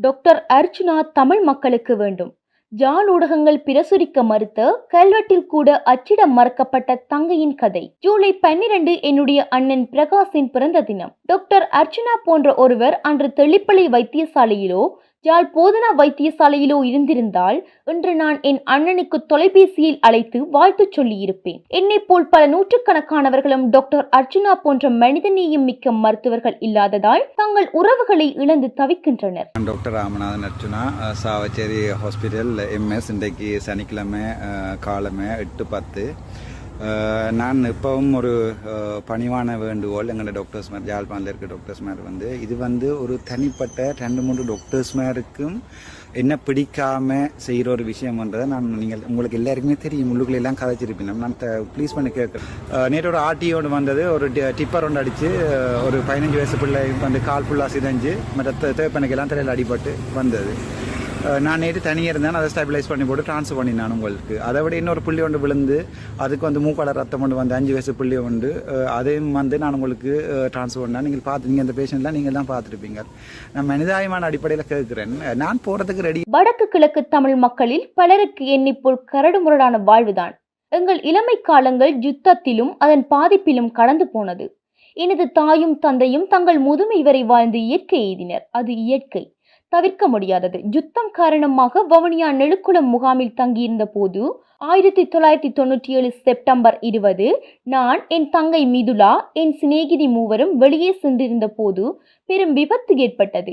Doctor Archuna Tamil மக்களுக்கு வேண்டும். John ஊடகங்கள் பிரசுரிக்க மறுத்த கல்வெட்டில் கூட அச்சிட மறக்கப்பட்ட தங்கையின் கதை. ஜூலை பன்னிரண்டு என்னுடைய அண்ணன் பிரகாஷின் பிறந்த தினம். டாக்டர் அர்ச்சுனா போன்ற ஒருவர் அன்று தெளிப்பளை வைத்தியசாலையிலோ யாழ் போதனா வைத்தியசாலையிலோ இருந்திருந்தால் இன்று நான் என் அண்ணனுக்கு தொலைபேசியில் அழைத்து வாழ்த்து சொல்லியிருப்பேன். என்னை போல் பல நூற்றுக்கணக்கானவர்களும் டாக்டர் அர்ச்சுனா போன்ற மனிதநேயம் மிக்க மருத்துவர்கள் இல்லாததால் தங்கள் உறவுகளை இழந்து தவிக்கின்றனர். Doctor Ramanathan Arjuna Chavakachcheri hospital MS இன்றைக்கு சனிக்கிழமை காலமே எட்டு பத்து. நான் இப்போவும் ஒரு பணிவான வேண்டுகோள் எங்களோட டாக்டர்ஸ் மாதிரி ஜால்பாண்டில் இருக்க டாக்டர்ஸ் மாதிரி வந்து இது வந்து ஒரு தனிப்பட்ட ரெண்டு மூணு டாக்டர்ஸ் மாதிரிக்கும் என்ன பிடிக்காமல் செய்கிற ஒரு விஷயம்ன்றதை நான் நீங்கள் உங்களுக்கு எல்லாருக்குமே தெரியும். உள்ளுக்குள்ள எல்லாம் கதைச்சிருப்பீங்க. நான் ப்ளீஸ் பண்ணி கேட்குறேன். நேற்று ஒரு ஆர்டிஓடு வந்தது. ஒரு டி- டிப்பர் ஒன்று அடித்து ஒரு பதினஞ்சு வயசு பிள்ளை வந்து கால் ஃபுல்லாக சிதைஞ்சு மற்ற தேப்பனுக்கெல்லாம் தலையில் அடிபட்டு வந்தது. நான் நேற்று தனியாக இருந்தேன். அதை ஸ்டெபிலைஸ் பண்ணி போட்டு ட்ரான்ஸ்ஃபர் பண்ணினான் உங்களுக்கு. அதை விட இன்னொரு புள்ளி ஒன்று விழுந்து அதுக்கு வந்து மூக்கால ரத்தம் கொண்டு வந்து அஞ்சு வயசு புள்ளி ஒன்று அதையும் வந்து நான் உங்களுக்கு ட்ரான்ஸ்ஃபர் பண்ணேன். நீங்கள் பார்த்து நீங்கள் அந்த பேஷண்ட்லாம் நீங்கள் தான் பார்த்துருப்பீங்க. நான் மனிதாயமான அடிப்படையில் கேட்குறேன். நான் போகிறதுக்கு ரெடி வடக்கு கிழக்கு தமிழ் மக்களில் பலருக்கு எண்ணிப்போல் போல் கரடுமுரடான வாழ்வுதான். எங்கள் இளமை காலங்கள் யுத்தத்திலும் அதன் பாதிப்பிலும் கடந்து போனது. எனது தாயும் தந்தையும் தங்கள் முதுமை வரை வாழ்ந்து இயற்கை எய்தினர். அது இயற்கை. தவிர்க்க முடியாதது. யுத்தம் காரணமாக வவுனியா நெழுக்குளம் முகாமில் தங்கியிருந்த போது ஆயிரத்தி தொள்ளாயிரத்தி தொண்ணூற்றி ஏழு செப்டம்பர் இருபது நான் என் தங்கை மிதுலா என் சிநேகிதி மூவரும் வெளியே சென்றிருந்த போது பெரும் விபத்து ஏற்பட்டது.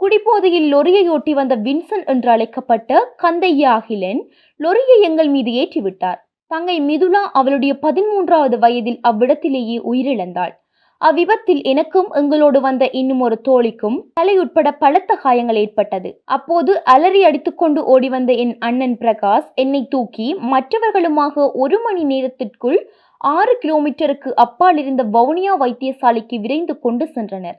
குடிபோதையில் லொரியையொட்டி வந்த வின்சன் என்று அழைக்கப்பட்ட கந்தையா அகிலன் லொரியை எங்கள் மீது ஏற்றிவிட்டார். தங்கை மிதுலா அவளுடைய பதிமூன்றாவது வயதில் அவ்விடத்திலேயே உயிரிழந்தாள். அவ்விபத்தில் எனக்கும் எங்களோடு வந்த இன்னும் ஒரு தோழிக்கும் தலை உட்பட பலத்த காயங்கள் ஏற்பட்டது. அப்போது அலறி அடித்துக்கொண்டு ஓடி வந்த என் அண்ணன் பிரகாஷ் என்னை தூக்கி மற்றவர்களுமாக ஒரு மணி நேரத்திற்குள் ஆறு கிலோமீட்டருக்கு அப்பால் இருந்த வவுனியா வைத்தியசாலைக்கு விரைந்து கொண்டு சென்றனர்.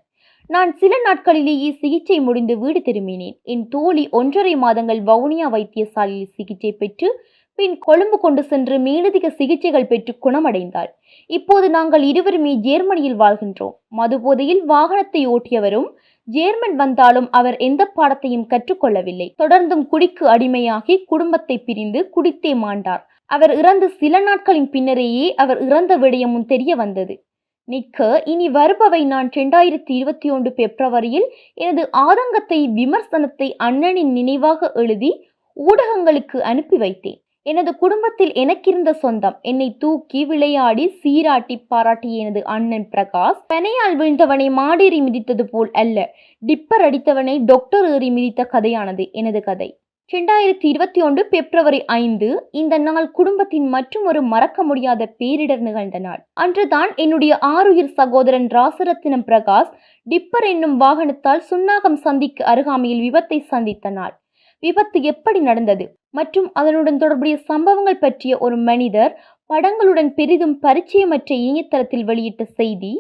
நான் சில நாட்களிலேயே சிகிச்சை முடிந்து வீடு திரும்பினேன். என் தோழி ஒன்றரை மாதங்கள் வவுனியா வைத்தியசாலையில் சிகிச்சை பெற்று பின் கொழும்பு கொண்டு சென்று மேலதிக சிகிச்சைகள் பெற்று குணமடைந்தாள் இப்போது நாங்கள் இருவருமே ஜேர்மனியில் வாழ்கின்றோம். மதுபோதையில் வாகனத்தை ஓட்டியவரும் ஜேர்மன் வந்தாலும் அவர் எந்த பாடத்தையும் கற்றுக்கொள்ளவில்லை. தொடர்ந்தும் குடிக்கு அடிமையாகி குடும்பத்தை பிரிந்து குடித்தே மாண்டார். அவர் இறந்து சில நாட்களின் பின்னரேயே அவர் இறந்த விடயமும் தெரிய வந்தது. நிற்க இனி வருபவை நான் இரண்டாயிரத்தி இருபத்தி ஒன்று பிப்ரவரியில் எனது ஆதங்கத்தை விமர்சனத்தை அண்ணனின் நினைவாக எழுதி ஊடகங்களுக்கு அனுப்பி வைத்தேன். எனது குடும்பத்தில் எனக்கிருந்த சொந்தம். என்னை தூக்கி விளையாடி சீராட்டி பாராட்டிய எனது அண்ணன் பிரகாஷ் பனையால் விழுந்தவனை மாடேறி மிதித்தது போல் அல்ல. டிப்பர் அடித்தவனை டாக்டர் ஏறி மிதித்த கதையானது எனது கதை. இரண்டாயிரத்தி இருபத்தி ஒன்று பிப்ரவரி ஐந்து இந்த நாள் குடும்பத்தின் மற்றும் ஒரு மறக்க முடியாத பேரிடர் நிகழ்ந்த நாள். அன்றுதான் என்னுடைய ஆறுயிர் சகோதரன் ராசரத்தினம் பிரகாஷ் டிப்பர் என்னும் வாகனத்தால் சுன்னாகம் சந்திக்கு அருகாமையில் விபத்தை சந்தித்த நாள். விபத்து எப்படி நடந்தது? மற்றும் அதனுடன் தொடர்புடைய சம்பவங்கள் பற்றிய ஒரு மனிதர் படங்களுடன் பெரிதும் பரிச்சயமற்ற இணையதளத்தில் வெளியிட்ட செய்தி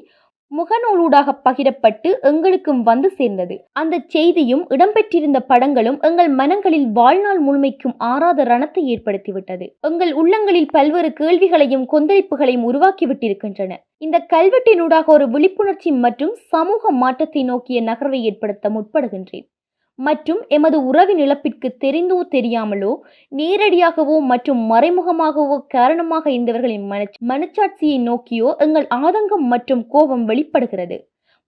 முகநூலூடாக பகிரப்பட்டு எங்களுக்கும் வந்து சேர்ந்தது. அந்த செய்தியும் இடம்பெற்றிருந்த படங்களும் எங்கள் மனங்களில் வாழ்நாள் முழுமைக்கும் ஆறாத ரணத்தை ஏற்படுத்திவிட்டது. எங்கள் உள்ளங்களில் பல்வேறு கேள்விகளையும் கொந்தளிப்புகளையும் உருவாக்கிவிட்டிருக்கின்றன. இந்த கல்வெட்டினூடாக ஒரு விழிப்புணர்ச்சி மற்றும் சமூக மாற்றத்தை நோக்கிய நகர்வை ஏற்படுத்த முற்படுகின்றேன். மற்றும் எமது உறவின் இழப்பிற்கு தெரிந்தோ தெரியாமலோ நேரடியாகவோ மற்றும் மறைமுகமாகவோ காரணமாக இருந்தவர்களின் மன மனச்சாட்சியை நோக்கியோ எங்கள் ஆதங்கம் மற்றும் கோபம் வெளிப்படுகிறது.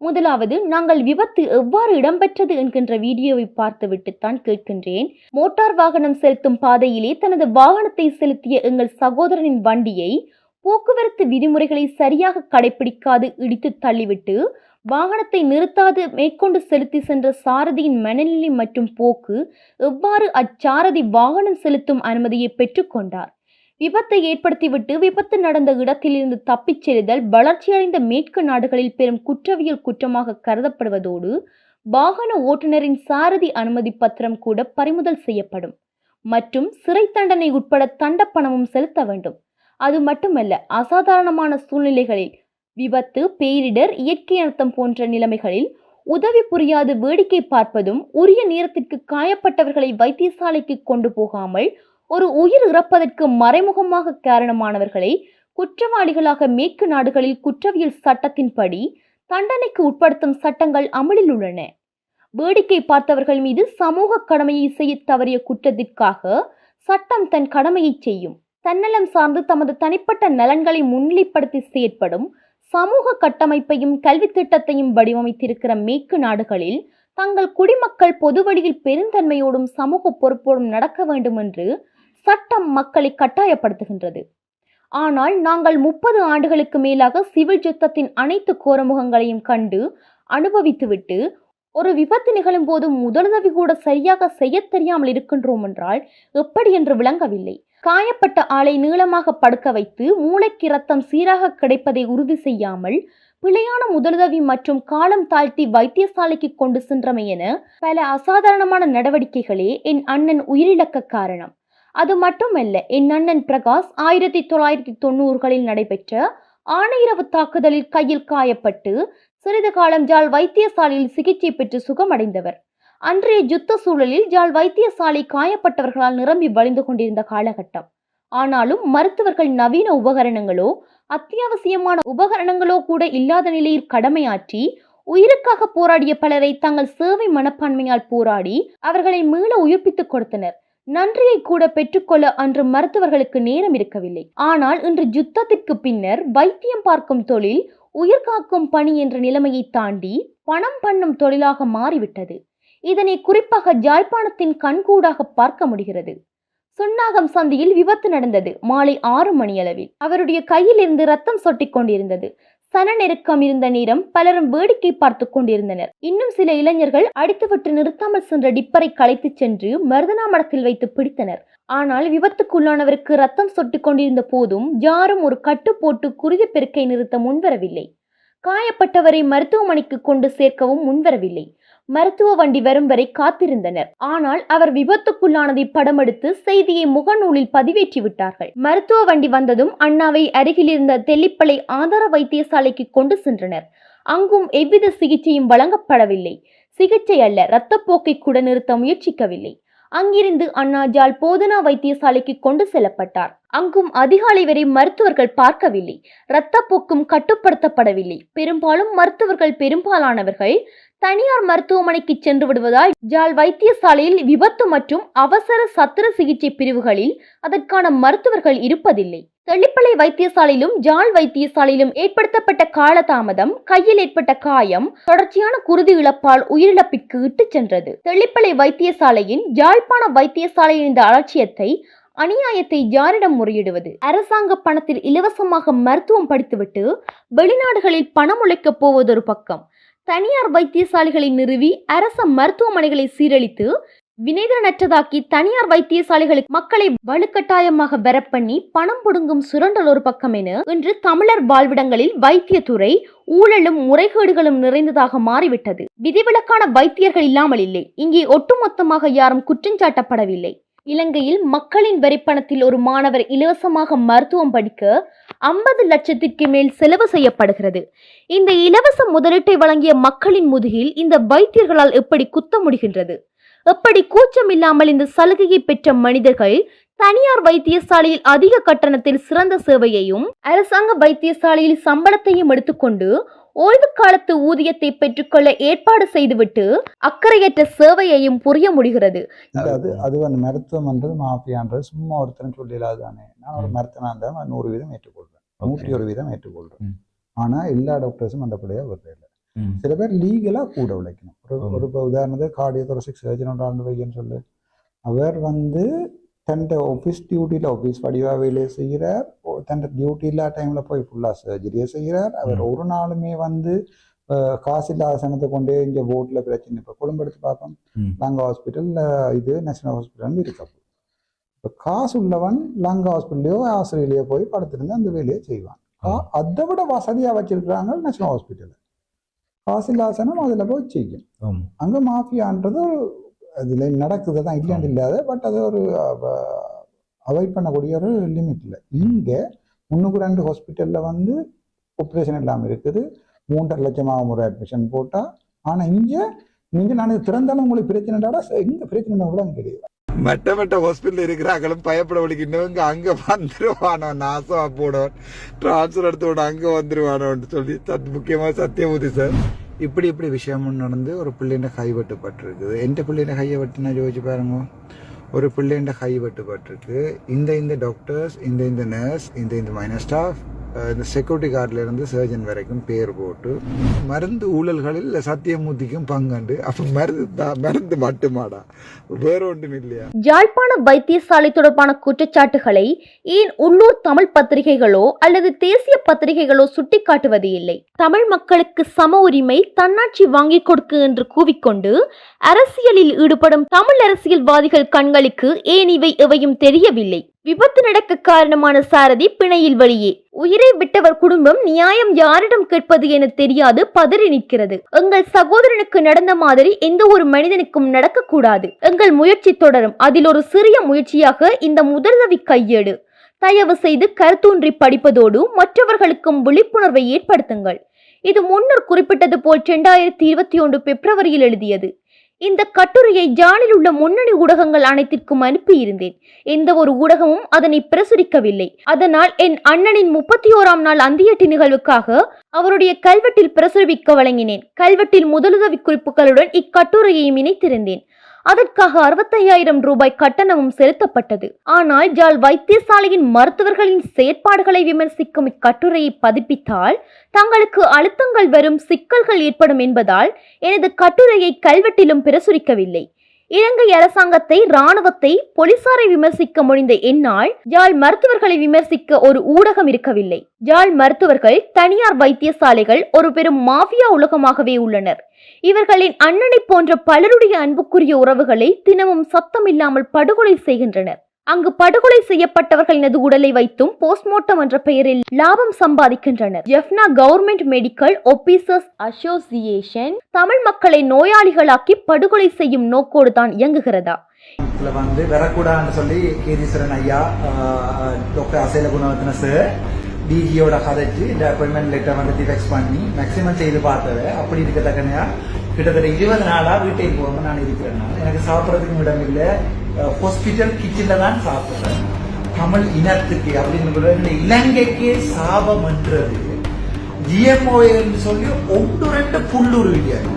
முதலாவது நாங்கள் விபத்து எவ்வாறு இடம்பெற்றது என்கின்ற வீடியோவை பார்த்துவிட்டுத்தான் கேட்கின்றேன். மோட்டார் வாகனம் செலுத்தும் பாதையிலே தனது வாகனத்தை செலுத்திய எங்கள் சகோதரனின் வண்டியை போக்குவரத்து விதிமுறைகளை சரியாக கடைபிடிக்காது இடித்து தள்ளிவிட்டு வாகனத்தை நிறுத்தாது மேற்கொண்டு செலுத்தி சென்ற சாரதியின் மனநிலை மற்றும் போக்கு எவ்வாறு அச்சாரதி வாகனம் செலுத்தும் அனுமதியை பெற்றுக்கொண்டார்? விபத்தை ஏற்படுத்திவிட்டு விபத்து நடந்த இடத்திலிருந்து தப்பிச் செல்லுதல் வளர்ச்சியடைந்த மேற்கு நாடுகளில் பெரும் குற்றவியல் குற்றமாக கருதப்படுவதோடு வாகன ஓட்டுநரின் சாரதி அனுமதி பத்திரம் கூட பறிமுதல் செய்யப்படும். மற்றும் சிறை தண்டனை உட்பட தண்டப்பணமும் செலுத்த வேண்டும். அது மட்டுமல்ல அசாதாரணமான சூழ்நிலைகளில் விபத்து பேரிடர் இயற்கை அர்த்தம் போன்ற நிலைமைகளில் உதவி புரியாது வேடிக்கை பார்ப்பதும் உரிய நேரத்திற்கு காயப்பட்டவர்களை வைத்தியசாலைக்கு கொண்டு போகாமல் ஒரு உயிர் இறப்பதற்கு மறைமுகமாக காரணமானவர்களை குற்றவாளிகளாக மேற்கு நாடுகளில் குற்றவியல் சட்டத்தின்படி தண்டனைக்கு உட்படுத்தும் சட்டங்கள் அமலில் உள்ளன. வேடிக்கை பார்த்தவர்கள் மீது சமூக கடமையை செய்ய தவறிய குற்றத்திற்காக சட்டம் தன் கடமையை செய்யும். தன்னலம் சார்ந்து தமது தனிப்பட்ட நலன்களை முன்னிலைப்படுத்தி செயற்படும் சமூக கட்டமைப்பையும் கல்வி திட்டத்தையும் வடிவமைத்திருக்கிற மேற்கு நாடுகளில் தங்கள் குடிமக்கள் பொது வழியில் பெருந்தன்மையோடும் சமூக பொறுப்போடும் நடக்க வேண்டும் என்று சட்டம் மக்களை கட்டாயப்படுத்துகின்றது. ஆனால் நாங்கள் முப்பது ஆண்டுகளுக்கு மேலாக சிவில் யுத்தத்தின் அனைத்து கோரமுகங்களையும் கண்டு அனுபவித்துவிட்டு ஒரு விபத்து நிகழும் போது முதலுதவி கூட சரியாக செய்யத் தெரியாமல் இருக்கின்றோம் என்றால் எப்படி என்று விளங்கவில்லை. காயப்பட்ட ஆளை நீளமாக படுக்க வைத்து மூளைக்கு ரத்தம் சீராக கிடைப்பதை உறுதி செய்யாமல் பிழையான முதலுதவி மற்றும் காலம் தாழ்த்தி வைத்தியசாலைக்கு கொண்டு சென்றமை என பல அசாதாரணமான நடவடிக்கைகளே என் அண்ணன் உயிரிழக்க காரணம். அது மட்டுமல்ல என் அண்ணன் பிரகாஷ் ஆயிரத்தி தொள்ளாயிரத்தி தொண்ணூறுகளில் நடைபெற்ற ஆணையரவு தாக்குதலில் கையில் காயப்பட்டு சிறிது காலம் ஜால் வைத்தியசாலையில் சிகிச்சை பெற்று சுகமடைந்தவர். அன்றைய யுத்த சூழலில் ஜாழ் வைத்தியசாலை காயப்பட்டவர்களால் நிரம்பி வழிந்து கொண்டிருந்த காலகட்டம். ஆனாலும் மருத்துவர்கள் நவீன உபகரணங்களோ அத்தியாவசியமான உபகரணங்களோ கூட இல்லாத நிலையில் கடமையாற்றி உயிருக்காக போராடிய பலரை தங்கள் சேவை மனப்பான்மையால் போராடி அவர்களை மீள உயிர்ப்பித்துக் கொடுத்தனர். நன்றியை கூட பெற்றுக்கொள்ள அன்று மருத்துவர்களுக்கு நேரம் இருக்கவில்லை. ஆனால் இன்று யுத்தத்திற்கு பின்னர் வைத்தியம் பார்க்கும் தொழில் உயிர் காக்கும் பணி என்ற நிலைமையை தாண்டி பணம் பண்ணும் தொழிலாக மாறிவிட்டது. இதனை குறிப்பாக ஜாழ்ப்பாணத்தின் கண்கூடாக பார்க்க முடிகிறது. சுன்னாகம் சந்தியில் விபத்து நடந்தது மாலை ஆறு மணியளவில். அவருடைய கையில் இருந்து ரத்தம் சொட்டிக் கொண்டிருந்தது. சன நெருக்கம் இருந்த நேரம் பலரும் வேடிக்கை பார்த்து கொண்டிருந்தனர். இன்னும் சில இளைஞர்கள் அடித்துவிட்டு நிறுத்தாமல் சென்ற டிப்பரை கலைத்துச் சென்று மருதனா மடத்தில் வைத்து பிடித்தனர். ஆனால் விபத்துக்குள்ளானவருக்கு ரத்தம் சொட்டு கொண்டிருந்த போதும் யாரும் ஒரு கட்டு போட்டு குருதி பெருக்கை நிறுத்த முன்வரவில்லை. காயப்பட்டவரை மருத்துவமனைக்கு கொண்டு சேர்க்கவும் முன்வரவில்லை. மருத்துவ வண்டி வரும் வரை காத்திருந்தனர். ஆனால் அவர் விபத்துக்குள்ளானதை படமெடுத்து செய்தியை முகநூலில் பதிவேற்றி விட்டார்கள் மருத்துவ வண்டி வந்ததும் அண்ணாவை அருகில் இருந்த தெல்லிப்பளை ஆதார வைத்தியசாலைக்கு கொண்டு சென்றனர். அங்கும் எவ்வித சிகிச்சையும் வழங்கப்படவில்லை. சிகிச்சை அல்ல இரத்தப்போக்கை கூட நிறுத்த முயற்சிக்கவில்லை. அங்கிருந்து அண்ணா ஜால் போதனா வைத்தியசாலைக்கு கொண்டு செல்லப்பட்டார். அங்கும் அதிகாலை வரை மருத்துவர்கள் பார்க்கவில்லை. இரத்தப்போக்கும் கட்டுப்படுத்தப்படவில்லை. பெரும்பாலும் மருத்துவர்கள் பெரும்பாலானவர்கள் தனியார் மருத்துவமனைக்கு சென்று விடுவதால் ஜால் வைத்தியசாலையில் விபத்து மற்றும் அவசர சத்திர சிகிச்சை பிரிவுகளில் அதற்கான மருத்துவர்கள் இருப்பதில்லை. தெள்ளிப்பளை வைத்தியசாலையிலும் ஜால் வைத்தியசாலையிலும் ஏற்படுத்தப்பட்ட காலதாமதம் கையில் ஏற்பட்ட காயம் தொடர்ச்சியான குருதி இழப்பால் உயிரிழப்பிற்கு இட்டுச் சென்றது. தெள்ளிப்பளை வைத்தியசாலையின் ஜாழ்ப்பாண வைத்தியசாலையின் இந்த அலட்சியத்தை அநியாயத்தை யாரிடம் முறையிடுவது? அரசாங்க பணத்தில் இலவசமாக மருத்துவம் படித்துவிட்டு வெளிநாடுகளில் பணம் உழைக்கப் போவதொரு பக்கம். தனியார் வைத்தியசாலைகளை நிறுவி அரச மருத்துவமனைகளை சீரழித்து வினைதனற்றதாக்கி தனியார் வைத்தியசாலைகளுக்கு மக்களை வலுக்கட்டாயமாக வரப்பண்ணி பணம் புடுங்கும் சுரண்டல் ஒரு பக்கம் என இன்று தமிழர் வாழ்விடங்களில் வைத்தியத்துறை ஊழலும் முறைகேடுகளும் நிறைந்ததாக மாறிவிட்டது. விதிவிலக்கான வைத்தியர்கள் இல்லாமல் இல்லை. இங்கே ஒட்டுமொத்தமாக யாரும் குற்றஞ்சாட்டப்படவில்லை இலங்கையில் மக்களின் வரிப்பணத்தில் ஒரு மாணவர் இலவசமாக மருத்துவம் படிக்க ஐம்பது லட்சத்திற்கு மேல் செலவு செய்யப்படுகிறது. இந்த இலவச முதலீட்டை வழங்கிய மக்களின் முதுகில் இந்த வைத்தியர்களால் எப்படி குத்த முடிகின்றது? எப்படி கூச்சம் இல்லாமல் இந்த சலுகையை பெற்ற மனிதர்கள் தனியார் வைத்தியசாலையில் அதிக கட்டணத்தில் சிறந்த சேவையையும் அரசாங்க வைத்தியசாலையில் சம்பளத்தையும் எடுத்துக்கொண்டு ஓய்வு காலத்து ஊதியத்தை பெற்றுக்கொள்ள ஏற்பாடு செய்துவிட்டு அக்கறையற்ற சேவையையும் புரிய முடிகிறது. அது அது வந்து மருத்துவம்ன்றது மாஃபியான்றது சும்மா ஒருத்தரும் சொல்லிடாது தானே. நான் ஒரு மருத்துவனா இருந்தாலும் நூறு வீதம் ஏற்றுக்கொள்றேன் நூற்றி ஒரு வீதம் ஏற்றுக்கொள்றேன் ம். ஆனா எல்லா டாக்டர்ஸும் அந்த பிள்ளையா வருது இல்லை. ம். சில பேர் லீகலா கூட உழைக்கணும். ஒரு. ஒரு இப்போ உதாரணத்துக்கு கார்டியோதொரசிக் சர்ஜன் ஆண்டு வைக்கன்னு சொல்லு. அவர் வந்து தன் ஆஃபீஸ் டியூட்டியில் ஆஃபீஸ் படிவா வேலையை செய்கிறார். ஓ- தன் டியூட்டி இல்லாத டைமில் போய் ஃபுல்லாக சர்ஜரியை செய்கிறார். அவர். ஒரு நாளுமே வந்து காசு இல்லாத சனத்தை கொண்டு இங்கே போட்டில் பிரச்சனை. இப்போ குடும்ப எடுத்து பார்ப்போம். லங்கா ஹாஸ்பிட்டல் இது நேஷனல் ஹாஸ்பிட்டல் இருக்கு இப்போ காசு உள்ளவன் லங்கா ஹாஸ்பிட்டலையோ ஆஸ்திரேலியா போய் படுத்திருந்து அந்த வேலையை செய்வான். அதை விட வசதியாக வச்சிருக்கிறாங்க நேஷனல் ஹாஸ்பிட்டல் காசு இல்லாசனம் அதில் போய் செய்யும். அங்கே மாஃபியான்றது அதில் நடக்குது தான் இல்லைன்னு இல்லாத பட் அது ஒரு அவாய்ட் பண்ணக்கூடிய ஒரு லிமிட் இல்லை. இங்கே முன்னுக்கு ரெண்டு ஹாஸ்பிட்டலில் வந்து ஆப்ரேஷன் இல்லாமல் இருக்குது. மூன்றரை லட்சமாக ஒரு அட்மிஷன் போட்டால் ஆனால் இங்கே நீங்கள் நான் திறந்தாலும் உங்களுக்கு பிரச்சனைடாடா எங்கே பிரச்சனை கூட அங்கே கிடையாது மற்ற மற்ற ஹாஸ்பிட்டல் இருக்கிறாங்களும் பயப்பட வலிக்கின்றவங்க அங்க வந்துருவானோ நாசம் போடுவான் டிரான்ஸ்ஃபர் எடுத்து விட அங்க வந்துருவானோன்னு சொல்லி சத் முக்கியமா சத்தியமூர்த்தி சார். இப்படி இப்படி விஷயமும் நடந்து ஒரு பிள்ளைண்ட கை வெட்டுப்பட்டிருக்குது. எந்த பிள்ளைண்ட கையை வெட்டினா யோசிச்சு பாருங்க. ஒரு பிள்ளைண்ட கை வெட்டுப்பட்டிருக்கு. இந்த இந்த டாக்டர்ஸ் இந்த இந்த நர்ஸ் இந்த இந்த மைனர் ஸ்டாஃப் இந்த செக்யூரிட்டி கார்டிலிருந்து சர்ஜன் வரைக்கும் பேர் போட்டு மருந்து ஊழல்களில் சத்தியமூர்த்திக்கும் பங்குண்டு. அப்போ மருந்து தான் மருந்து மட்டுமாடா. வேற ஒன்றும் இல்லையா? யாழ்ப்பாண வைத்தியசாலை தொடர்பான குற்றச்சாட்டுகளை ஏன் உள்ளூர் தமிழ் பத்திரிகைகளோ அல்லது தேசிய பத்திரிகைகளோ சுட்டிக்காட்டுவது இல்லை? தமிழ் மக்களுக்கு சம உரிமை தன்னாட்சி வாங்கி கொடுக்கு என்று கூவிக்கொண்டு அரசியலில் ஈடுபடும் தமிழ் அரசியல்வாதிகள் கண்களுக்கு ஏன் இவை எவையும் தெரியவில்லை? விபத்து நடக்க காரணமான சாரதி பிணையில் வழியே உயிரை விட்டவர் குடும்பம் நியாயம் யாரிடம் கேட்பது என தெரியாது பதறி நிற்கிறது. எங்கள் சகோதரனுக்கு நடந்த மாதிரி எந்த ஒரு மனிதனுக்கும் நடக்கக்கூடாது. எங்கள் முயற்சி தொடரும். அதில் ஒரு சிறிய முயற்சியாக இந்த முதலுதவி கையேடு. தயவு செய்து கருத்தூன்றி படிப்பதோடு மற்றவர்களுக்கும் விழிப்புணர்வை ஏற்படுத்துங்கள். இது முன்னர் குறிப்பிட்டது போல் இரண்டாயிரத்தி இருபத்தி ஒன்று பிப்ரவரியில் எழுதியது. இந்த கட்டுரையை ஜானில் உள்ள முன்னணி ஊடகங்கள் அனைத்திற்கும் அனுப்பியிருந்தேன். எந்த ஒரு ஊடகமும் அதனை பிரசுரிக்கவில்லை. அதனால் என் அண்ணனின் முப்பத்தி ஓராம் நாள் அந்தியட்டி நிகழ்வுக்காக அவருடைய கல்வெட்டில் பிரசுரிக்க வழங்கினேன். கல்வெட்டில் முதலுதவி குறிப்புகளுடன் இக்கட்டுரையையும் இணைத்திருந்தேன். அதற்காக அறுபத்தையாயிரம் ரூபாய் கட்டணமும் செலுத்தப்பட்டது. ஆனால் ஜால் வைத்தியசாலையின் மருத்துவர்களின் செயற்பாடுகளை விமர்சிக்கும் இக்கட்டுரையை பதிப்பித்தால் தங்களுக்கு அழுத்தங்கள் வரும் சிக்கல்கள் ஏற்படும் என்பதால் எனது கட்டுரையை கல்வெட்டிலும் பிரசுரிக்கவில்லை. இலங்கை அரசாங்கத்தை இராணுவத்தை போலீசாரை விமர்சிக்க முடிந்த என்னால் ஜாழ் மருத்துவர்களை விமர்சிக்க ஒரு ஊடகம் இருக்கவில்லை. ஜாழ் மருத்துவர்கள் தனியார் வைத்தியசாலைகள் ஒரு பெரும் மாஃபியா உலகமாகவே உள்ளனர். இவர்களின் அண்ணனை போன்ற பலருடைய அன்புக்குரிய உறவுகளை தினமும் சத்தமில்லாமல் படுகொலை செய்கின்றனர். அங்கு படுகொலை செய்யப்பட்டவர்களினது உடலை வைத்தும் போஸ்ட்மார்ட்டம் என்ற பெயரில் லாபம் சம்பாதிக்கின்றனர். Jaffna government medical officers association Tamil மக்களை நோயாளிகளாக்கி படுகொலை செய்யும் நோக்கோடு தான் இயங்குகிறதா? இதுல வந்து வரக்கூடாதுன்னு சொல்லி கேதீஸ்வரன் ஐயா டாக்டர் அசைல குணவர்த்தன சார் டிஜியோட கதைச்சு இந்த அப்பாயின்மெண்ட் லெட்டர் வந்து டிஃபெக்ஸ் பண்ணி மேக்சிமம் செய்து பார்த்தது அப்படி இருக்க தக்கனையா கிட்டத்தட்ட இருபது நாளா வீட்டுக்கு போகாம நான் இருக்கிறேன். எனக்கு சாப்பிட்றதுக்கும் இடம் இல்லை. ஹாஸ்பிட்டல் கிச்சன்ல தான் சாப்பிட்றேன். தமிழ் இனத்துக்கு அப்படின்னு இலங்கைக்கு இந்த சாபம் என்றது. ஜிஎம்ஓ என்று சொல்லி ஒன்று ரெண்டு புல்லுருவிக்காரு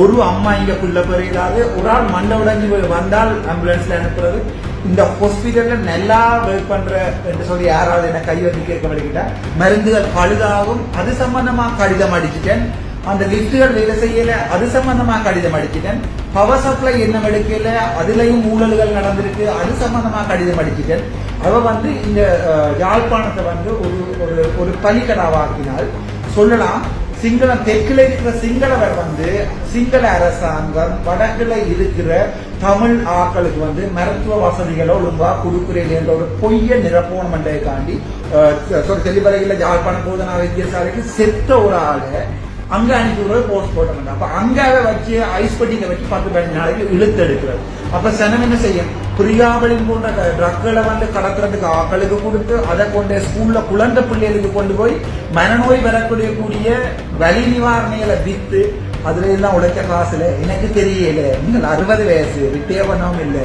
ஒரு அம்மா இங்க புள்ள பெறையிடாது ஒரு ஆள் மண்டை உடைஞ்சு வந்தால் ஆம்புலன்ஸ்ல அனுப்புறது. இந்த ஹாஸ்பிட்டல்ல நல்லா ஒர்க் பண்ற என்று சொல்லி யாராவது என்ன கை வந்து கேட்க வலிக்கிட்டா மருந்துகள் பழுதாகும் அது சம்பந்தமா கடிதம் அடிச்சுட்டேன். அந்த லிப்டுகள் வேலை செய்யல அது சம்பந்தமா கடிதம் அடிச்சிட்டேன். பவர் சப்ளை என்ன எடுக்கல அதுலயும் ஊழல்கள் நடந்திருக்கு. அது சம்பந்தமாக கடிதம் அடிச்சிட்டேன். அவ வந்து இந்த யாழ்ப்பாணத்தை வந்து ஒரு ஒரு ஒரு பலிக்கடாவாக்கினால் சொல்லலாம். சிங்களம் தெற்கில் இருக்கிற சிங்களவர் வந்து சிங்கள அரசாங்கம் வடக்குல இருக்கிற தமிழ் ஆக்களுக்கு வந்து மருத்துவ வசதிகளை ஒழுங்கா கொடுக்குறேன் என்ற ஒரு பொய்ய நிரப்போன மண்டையை காண்டி தெளிவரையில் யாழ்ப்பாணம் போதனா வைத்தியசாலைக்கு செத்த ஒரு ஆளை அங்க அனுப்பி விடுறது போஸ்ட் போட்டோம் அப்ப அங்காவே வச்சு ஐஸ் பட்டிங்க வச்சு பத்து பதினஞ்சு நாளைக்கு இழுத்து எடுக்கிறது. அப்ப சனம் என்ன செய்யும்? பிரியாவளின் போன்ற ட்ரக்களை வந்து கடத்துறதுக்கு ஆக்களுக்கு கொடுத்து அதை கொண்டு ஸ்கூல்ல குழந்தை பிள்ளைகளுக்கு கொண்டு போய் மனநோய் வரக்கூடிய கூடிய வலி நிவாரணையில வித்து அதுல எல்லாம் உழைச்ச காசுல எனக்கு தெரியல. நீங்கள் அறுபது வயசு ரிட்டையர் இல்லை.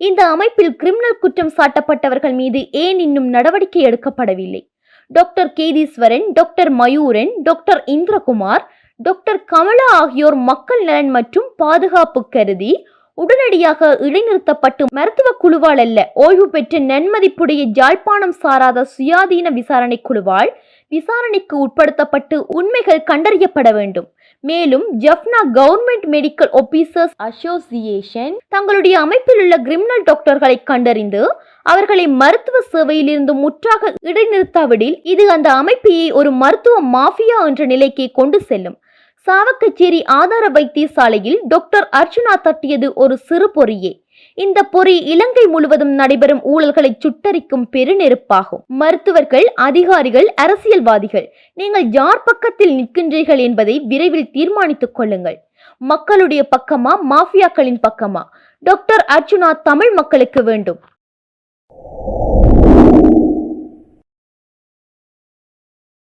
இந்த அமைப்பில் கிரிமினல் குற்றம் சாட்டப்பட்டவர்கள் மீது ஏன் இன்னும் நடவடிக்கை எடுக்கப்படவில்லை? Doctor Ketheeswaran doctor Mayuran doctor Indrakumar doctor Kamala ஆகியோர் மக்கள் நலன் மற்றும் பாதுகாப்பு கருதி உடனடியாக இடைநிறுத்தப்பட்டு மருத்துவ குழுவால் அல்ல ஓய்வு பெற்ற நன்மதிப்புடைய ஜாழ்ப்பாணம் சாராத சுயாதீன விசாரணை குழுவால் விசாரணைக்கு உட்படுத்தப்பட்டு உண்மைகள் கண்டறியப்பட வேண்டும். மேலும் Jaffna government medical officers association தங்களுடைய அமைப்பில் உள்ள கிரிமினல் டாக்டர்களை கண்டறிந்து அவர்களை மருத்துவ சேவையிலிருந்து முற்றாக இடைநிறுத்தாவிடில் இது அந்த அமைப்பையை ஒரு மருத்துவ மாஃபியா என்ற நிலைக்கு கொண்டு செல்லும். சாவக்கச்சேரி ஆதார வைத்தியசாலையில் டாக்டர் அர்ச்சுனா தட்டியது ஒரு சிறு பொறியே. இந்த பொறி இலங்கை முழுவதும் நடைபெறும் ஊழல்களை சுட்டரிக்கும் பெருநெருப்பாகும். மருத்துவர்கள் அதிகாரிகள் அரசியல்வாதிகள் நீங்கள் யார் பக்கத்தில் நிற்கின்றீர்கள் என்பதை விரைவில் தீர்மானித்துக் கொள்ளுங்கள். மக்களுடைய பக்கமா மாஃபியாக்களின் பக்கமா? டாக்டர் அர்ச்சுனா தமிழ் மக்களுக்கு வேண்டும்.